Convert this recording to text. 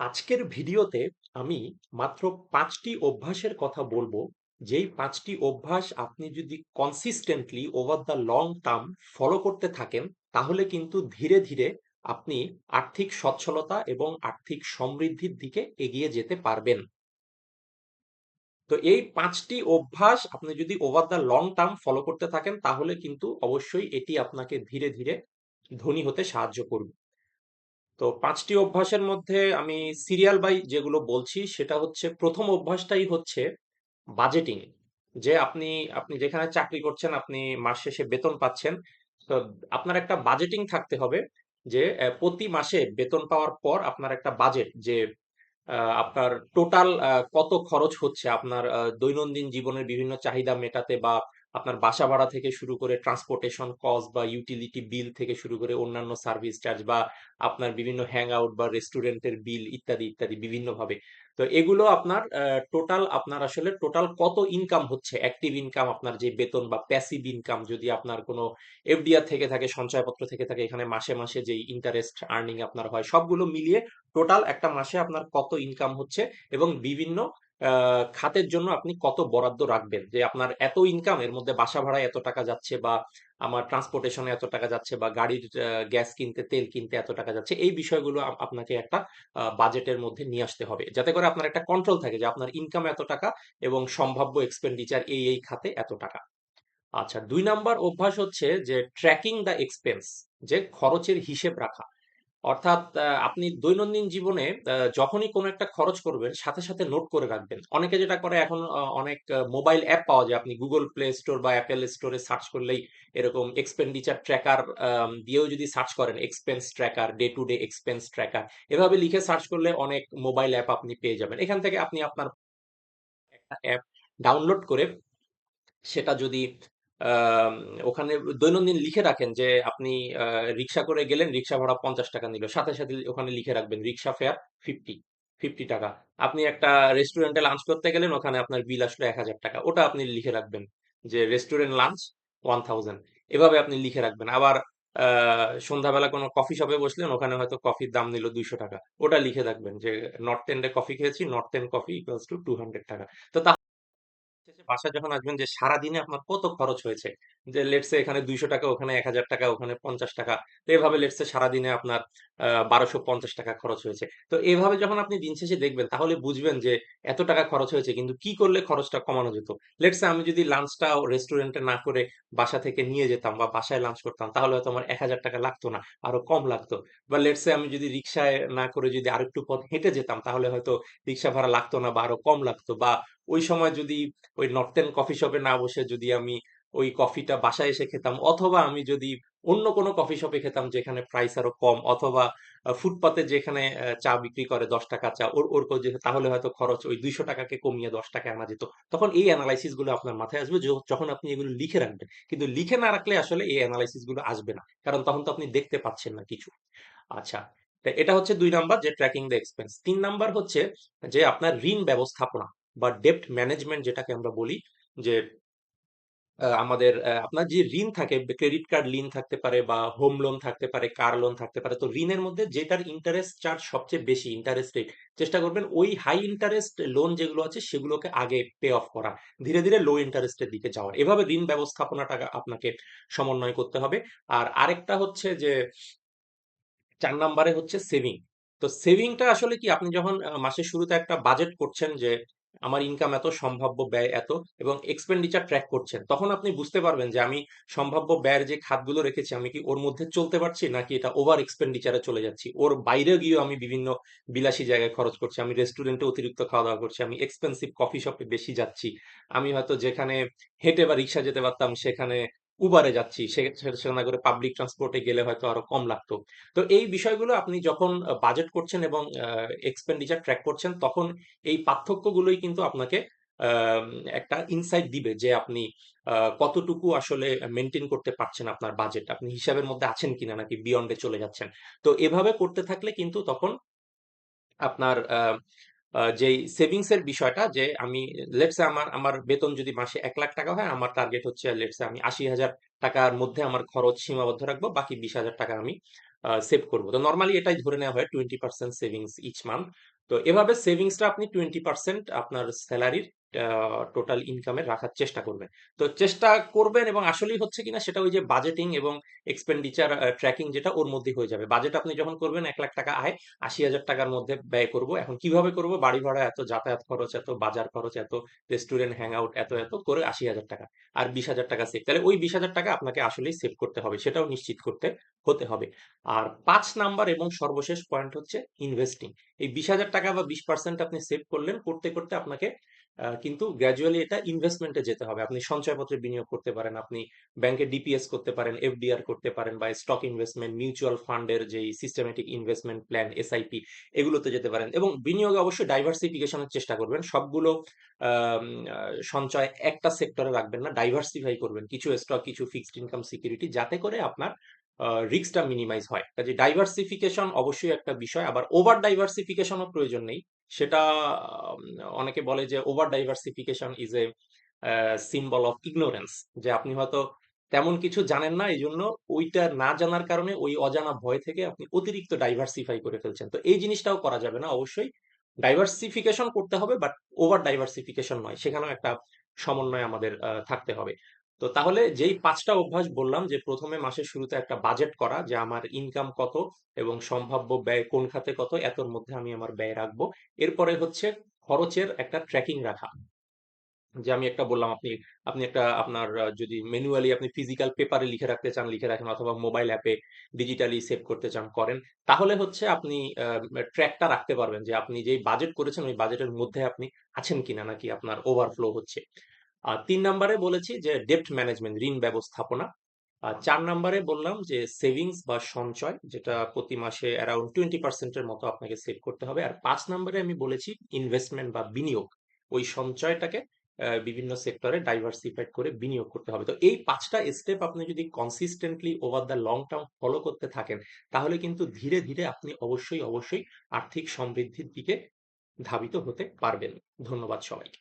আজকের ভিডিওতে আমি মাত্র পাঁচটি অভ্যাসের কথা বলব। যেই পাঁচটি অভ্যাস আপনি যদি consistently over the long term follow করতে থাকেন, তাহলে কিন্তু ধীরে ধীরে আপনি আর্থিক সচ্ছলতা এবং আর্থিক সমৃদ্ধির দিকে এগিয়ে যেতে পারবেন। তো এই পাঁচটি অভ্যাস আপনি যদি over the long term follow করতে থাকেন, তাহলে কিন্তু অবশ্যই এটি আপনাকে ধীরে ধীরে ধনী হতে সাহায্য করবে। তো পাঁচটি অভ্যাসের মধ্যে আমি সিরিয়াল বাই যেগুলো বলছি, সেটা হচ্ছে প্রথম অভ্যাসটাই হচ্ছে বাজেটিং যে আপনি আপনি যেখানে চাকরি করছেন, আপনি মাস শেষে বেতন পাচ্ছেন। তো আপনার একটা বাজেটিং থাকতে হবে যে প্রতি মাসে বেতন পাওয়ার পর আপনার একটা বাজেট যে আপনার টোটাল কত খরচ হচ্ছে আপনার দৈনন্দিন জীবনের বিভিন্ন চাহিদা মেটাতে বা আপনার বাসা ভাড়া থেকে শুরু করে ট্রান্সপোর্টেশন কস্ট বা ইউটিলিটি বিল থেকে শুরু করে অন্যান্য সার্ভিস চার্জ বা আপনার বিভিন্ন হ্যাং আউট বা রেস্টুরেন্টের বিল ইত্যাদি ইত্যাদি বিভিন্নভাবে। তো এগুলো আপনার টোটাল আপনার আসলে টোটাল কত ইনকাম হচ্ছে? অ্যাক্টিভ ইনকাম আপনার যে বেতন বা প্যাসিভ ইনকাম যদি আপনার কোনো এফডিআর থেকে থাকে, সঞ্চয়পত্র থেকে থাকে, এখানে মাসে মাসে যে ইন্টারেস্ট আর্নিং আপনার হয়, সবগুলো মিলিয়ে টোটাল একটা মাসে আপনার কত ইনকাম হচ্ছে? এবং বিভিন্ন খাতের জন্য আপনি কত বরাদ্দ রাখবেন? যে আপনার এত ইনকাম এর মধ্যে বাসা ভাড়ায় এত টাকা যাচ্ছে বা আমার ট্রান্সপোর্টেশনে এত টাকা যাচ্ছে বা গাড়ির গ্যাস কিনতে, তেল কিনতে এত টাকা যাচ্ছে, এই বিষয়গুলো আপনাকে একটা বাজেটের মধ্যে নিয়ে আসতে হবে। যাতে করে আপনার একটা কন্ট্রোল থাকে যে আপনার ইনকাম এত টাকা এবং সম্ভাব্য এক্সপেন্ডিচার এই এই খাতে এত টাকা। আচ্ছা দুই নাম্বার অভ্যাস হচ্ছে যে ট্র্যাকিং দ্য এক্সপেন্স যে খরচের হিসেব রাখা। অর্থাৎ আপনি দৈনন্দিন জীবনে যখনই কোনো একটা খরচ করবেন, সাথে সাথে নোট করে রাখবেন। অনেকে যেটা করে এখন অনেক মোবাইল অ্যাপ পাওয়া যায়। আপনি গুগল প্লে স্টোর বা অ্যাপেল স্টোরে সার্চ করলেই এরকম এক্সপেন্ডিচার ট্র্যাকার দিয়েও যদি সার্চ করেন expense tracker day to day expense tracker এভাবে লিখে সার্চ করলে অনেক মোবাইল অ্যাপ আপনি পেয়ে যাবেন। এখান থেকে আপনি আপনার একটা অ্যাপ ডাউনলোড করে সেটা যদি ওখানে দৈনন্দিন লিখে রাখেন যে আপনি রিক্সা করে গেলেন, রিক্সা ভাড়া পঞ্চাশ টাকা নিল। সাথে সাথে ওখানে লিখে রাখবেন, রিক্সা ফেয়ার ফিফটি ফিফটি টাকা। আপনি একটা রেস্টুরেন্টে লাঞ্চ করতে গেলেন, ওখানে আপনার বিল আসলো এক হাজার টাকা। ওটা আপনি লিখে রাখবেন যে রেস্টুরেন্ট লাঞ্চ ওয়ান থাউজেন্ড এভাবে আপনি লিখে রাখবেন। আবার সন্ধ্যাবেলা কোনো কফি শপে বসলেন, ওখানে হয়তো কফির দাম নিল দুইশো টাকা। ওটা লিখে রাখবেন যে নর্থ এন্ডে কফি খেয়েছি North End coffee equals to two hundred টাকা। তো বাসায় যখন আসবেন যে সারাদিনে আপনার কত খরচ হয়েছে? যে লেটসে এখানে দুইশো টাকা, ওখানে এক হাজার টাকা, ওখানে পঞ্চাশ টাকা। তো এভাবে লেটসে সারাদিনে আপনার বারোশো পঞ্চাশ টাকা খরচ হয়েছে। তো এভাবে যখন আপনি দিন শেষে দেখবেন, তাহলে বুঝবেন যে এত টাকা খরচ হয়েছে, কিন্তু কি করলে খরচটা কমানো যেত? লেটসে আমি যদি লাঞ্চটা রেস্টুরেন্টে না করে বাসা থেকে নিয়ে যেতাম বা বাসায় লাঞ্চ করতাম, তাহলে হয়তো আমার এক হাজার টাকা লাগতো না, আরও কম লাগতো। বা লেটসে আমি যদি রিক্সায় না করে যদি আরেকটু পথ হেঁটে যেতাম, তাহলে হয়তো রিক্সা ভাড়া লাগতো না বা আরও কম লাগতো বা ওই সময় যদি ওই নর্থেন কফি শপে না বসে যদি আমি ওই কফিটা বাসায় এসে খেতাম, অথবা আমি যদি অন্য কোনো কফি শপে খেতাম যেখানে প্রাইস আরও কম, অথবা ফুটপাতে যেখানে চা বিক্রি করে দশ টাকা চা, ওর ওর তাহলে হয়তো খরচ ওই দুইশো টাকাকে কমিয়ে দশ টাকা আনা যেত। তখন এই অ্যানালাইসিসগুলো আপনার মাথায় আসবে যখন আপনি এগুলো লিখে রাখবেন। কিন্তু লিখে না রাখলে আসলে এই অ্যানালাইসিসগুলো আসবে না, কারণ তখন তো আপনি দেখতে পাচ্ছেন না কিছু। আচ্ছা এটা হচ্ছে দুই নাম্বার যে ট্র্যাকিং দ্য এক্সপেন্স তিন নাম্বার হচ্ছে যে আপনার ঋণ ব্যবস্থাপনা। বা ডেপ্ট ম্যানেজমেন্ট যেটাকে আমরা বলি, যে আমাদের আপনার যে ঋণ থাকে ক্রেডিট কার্ড ঋণ থাকতে পারে বা হোম লোন থাকতে পারে কার লোন থাকতে পারে, তো ঋণের মধ্যে যেটার ইন্টারেস্ট চার্জ সবচেয়ে বেশি ইন্টারেস্ট রেট চেষ্টা করবেন ওই হাই ইন্টারেস্ট লোন যেগুলো আছে, সেগুলোকে আগে পে অফ করা, ধীরে ধীরে লো ইন্টারেস্টের দিকে যাওয়া এভাবে ঋণ ব্যবস্থাপনাটা আপনাকে সমন্বয় করতে হবে। আর আরেকটা হচ্ছে যে, চার নাম্বারে হচ্ছে সেভিং তো সেভিংটা আসলে কি, আপনি যখন মাসের শুরুতে একটা বাজেট করছেন যে আমার ইনকাম এত, সম্ভাব্য ব্যয় এত এবং এক্সপেন্ডিচার ট্র্যাক করছেন, তখন আপনি বুঝতে পারবেন যে আমি সম্ভাব্য ব্যয়ের যে খাতগুলো রেখেছি, আমি কি ওর মধ্যে চলতে পারছি নাকি এটা ওভার এক্সপেন্ডিচারে চলে যাচ্ছি? ওর বাইরে গিয়েও আমি বিভিন্ন বিলাসী জায়গায় খরচ করছি, আমি রেস্টুরেন্টে অতিরিক্ত খাওয়া দাওয়া করছি, আমি এক্সপেন্সিভ কফি শপে বেশি যাচ্ছি, আমি হয়তো যেখানে হেঁটে বা রিক্সা যেতে পারতাম, সেখানে উবারে যাচ্ছি সেখানে করে পাবলিক ট্রান্সপোর্টে গেলে হয়তো আরও কম লাগতো। তো এই বিষয়গুলো আপনি যখন বাজেট করছেন এবং এক্সপেন্ডিচার ট্র্যাক করছেন তখন এই পার্থক্যগুলোই কিন্তু আপনাকে আহ, একটা ইনসাইট দিবে যে আপনি আহ, কতটুকু আসলে মেনটেন করতে পারছেন আপনার বাজেট আপনি হিসাবের মধ্যে আছেন কিনা নাকি বিয়ন্ডে চলে যাচ্ছেন। তো এভাবে করতে থাকলে কিন্তু তখন আপনার যেই সেভিংস এর বিষয়টা যে আমি লেটসে আমার আমার বেতন যদি মাসে এক লাখ টাকা হয়, আমার টার্গেট হচ্ছে লেটসে আমি আশি হাজার টাকার মধ্যে আমার খরচ সীমাবদ্ধ রাখব, বাকি বিশ হাজার টাকা আমি সেভ করব। তো নর্মালি এটাই ধরে নেওয়া হয় twenty percent savings each month তো এভাবে সেভিংসটা আপনি টোয়েন্টি পার্সেন্ট আপনার স্যালারির টোটাল ইনকামের রাখার চেষ্টা করবেন তো চেষ্টা করবেন এবং আসলেই হচ্ছে কিনা সেটা ওই যে বাজেটিং এবং এক্সপেন্ডিচার ট্র্যাকিং যেটা ওর মধ্যে হয়ে যাবে। বাজেট আপনি যখন করবেন এক লাখ টাকা আয়, আশি হাজার টাকার মধ্যে ব্যয় করব। এখন কীভাবে করব? বাড়ি ভাড়া এত, যাতায়াত খরচ এত, বাজার খরচ এত রেস্টুরেন্ট হ্যাং আউট এত এত করে আশি হাজার টাকা আর বিশ হাজার টাকা সেভ তাহলে ওই বিশ হাজার টাকা আপনাকে আসলেই সেভ করতে হবে, সেটাও নিশ্চিত করতে, হতে হবে। আর পাঁচ নাম্বার এবং সর্বশেষ পয়েন্ট হচ্ছে ইনভেস্টিং এই বিশ হাজার টাকা বা বিশ পার্সেন্ট আপনি সেভ করলেন, করতে করতে আপনাকে কিন্তু গ্র্যাজুয়ালি এটা ইনভেস্টমেন্টে যেতে হবে। আপনি সঞ্চয়পত্রে বিনিয়োগ করতে পারেন, আপনি ব্যাংকে ডিপিএস করতে পারেন এফডিআর করতে পারেন বা স্টক ইনভেস্টমেন্ট মিউচুয়াল ফান্ডের যেই সিস্টেমেটিক ইনভেস্টমেন্ট প্ল্যান এসআইপি এগুলোতে যেতে পারেন। এবং বিনিয়োগে অবশ্যই ডাইভার্সিফিকেশনের চেষ্টা করবেন। সবগুলো সঞ্চয় একটা সেক্টরে রাখবেন না ডাইভার্সিফাই করবেন। কিছু স্টক কিছু ফিক্সড ইনকাম সিকিউরিটি যাতে করে আপনার রিস্কটা মিনিমাইজ হয়। কাজে ডাইভার্সিফিকেশন অবশ্যই একটা বিষয়, আবার ওভার ডাইভার্সিফিকেশনও প্রয়োজন নেই। সেটা অনেকে বলে যে over diversification is a symbol of ignorance যে আপনি হয়তো তেমন কিছু জানেন না এই জন্য ওইটা না জানার কারণে ওই অজানা ভয় থেকে আপনি অতিরিক্ত ডাইভার্সিফাই করে ফেলছেন। তো এই জিনিসটাও করা যাবে না অবশ্যই। ডাইভার্সিফিকেশন করতে হবে বাট ওভার ডাইভার্সিফিকেশন নয়, সেখানেও একটা সমন্বয় আমাদের থাকতে হবে। তো তাহলে যেই পাঁচটা অভ্যাস বললাম যে প্রথমে মাসের শুরুতে একটা বাজেট করা যে আমার ইনকাম কত এবং সম্ভাব্য ব্যয় কোন খাতে কত, এতর মধ্যে আমি আমার ব্যয় রাখব। এরপরে হচ্ছে খরচের একটা ট্র্যাকিং রাখা। যে আমি একটা বললাম, আপনি আপনি একটা আপনার, যদি ম্যানুয়ালি আপনি ফিজিক্যাল পেপারে লিখে রাখতে চান, লিখে রাখেন অথবা মোবাইল অ্যাপে ডিজিটালি সেভ করতে চান, করেন। তাহলে হচ্ছে আপনি ট্র্যাকটা রাখতে পারবেন যে আপনি যেই বাজেট করেছেন, ওই বাজেটের মধ্যে আপনি আছেন কিনা নাকি আপনার ওভারফ্লো হচ্ছে। আর তিন নম্বরে বলেছি যে ডেপ্ট ম্যানেজমেন্ট ঋণ ব্যবস্থাপনা। আর চার নম্বরে বললাম যে সেভিংস বা সঞ্চয়, যেটা প্রতি মাসে অ্যারাউন্ড টোয়েন্টি পার্সেন্টের মতো আপনাকে সেভ করতে হবে। আর পাঁচ নম্বরে আমি বলেছি ইনভেস্টমেন্ট বা বিনিয়োগ। ওই সঞ্চয়টাকে বিভিন্ন সেক্টরে ডাইভার্সিফাইড করে বিনিয়োগ করতে হবে। তো এই পাঁচটা স্টেপ আপনি যদি consistently over the long term follow করতে থাকেন, তাহলে কিন্তু ধীরে ধীরে আপনি অবশ্যই অবশ্যই আর্থিক সমৃদ্ধির দিকে ধাবিত হতে পারবেন। ধন্যবাদ সবাইকে।